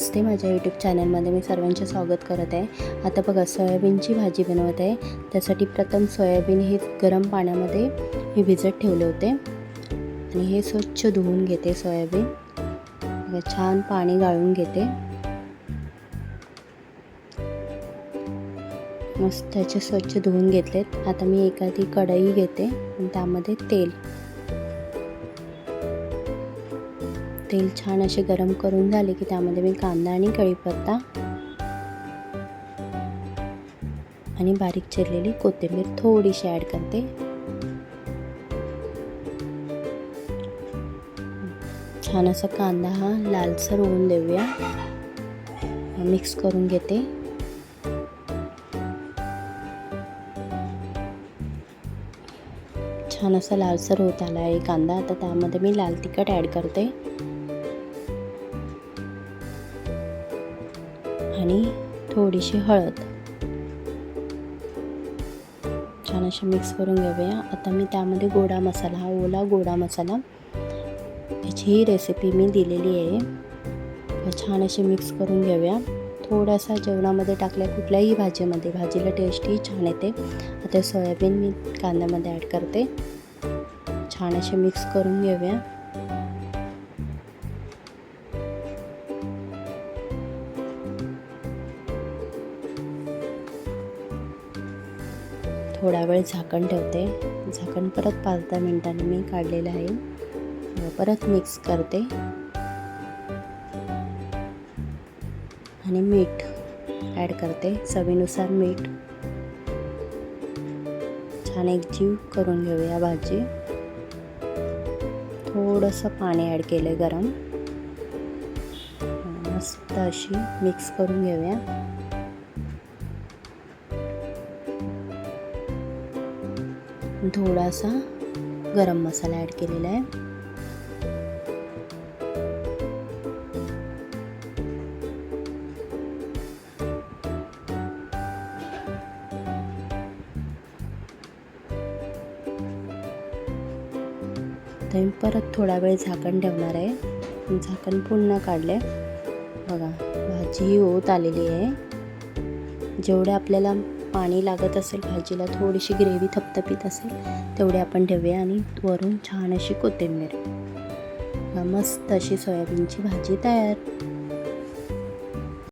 नमस्ते. माझ्या यूट्यूब चॅनलमध्ये मी सर्वांचे स्वागत करत आहे. आता बघा सोयाबीनची भाजी बनवत आहे. त्यासाठी प्रथम सोयाबीन हे गरम पाण्यामध्ये मी भिजत ठेवले होते. आणि हे स्वच्छ धुवून घेते सोयाबीन. छान पाणी गाळून घेते. मस्त त्याचे स्वच्छ धुवून घेतलेत. आता मी एखादी कढई घेते आणि त्यामध्ये तेल. तेल छान असे गरम करून झाले की त्यामध्ये मी कांदा आणि कढीपत्ता आणि बारीक चिरलेली कोथिंबीर थोडीशी ॲड करते. छान असा कांदा हा लालसर होऊन देऊया. मिक्स करून घेते. छान असा लालसर होत आला आहे कांदा. आता त्यामध्ये मी लाल तिखट ॲड करते. आणि थोडीशी हळद. छान असे मिक्स करून घेऊया. आता मी त्यामध्ये गोडा मसाला हा ओला गोडा मसाला याची ही रेसिपी मी दिलेली आहे. छान असे मिक्स करून घेऊया. थोडासा जेवणामध्ये टाकल्या कुठल्याही भाजीमध्ये. भाजीला टेस्टही छान येते. आता सोयाबीन मी कांद्यामध्ये ॲड करते. छान असे मिक्स करून घेऊया. थोडा वेळ झाकण ठेवते. झाकण परत पाच दहा मिनटांनी मी काढलेलं आहे. परत मिक्स करते. आणि मीठ ॲड करते. चवीनुसार मीठ. छान एक जीव करून घेऊया भाजी. थोडंसं पाणी ॲड केलं गरम. मस्त अशी मिक्स करून घेऊया. थोडासा गरम मसाला ॲड केलेला आहे. तर मी परत थोडा वेळ झाकण ठेवणार आहे. झाकण पुन्हा काढले बघा भाजी ही होत आलेली आहे. जेवढे आपल्याला पाणी लागत असेल भाजीला थोडीशी ग्रेव्ही थपथपीत असेल तेवढे आपण ठेवूया आणि वरून छान अशी कोथिंबीर. मस्त अशी सोयाबीनची भाजी तयार.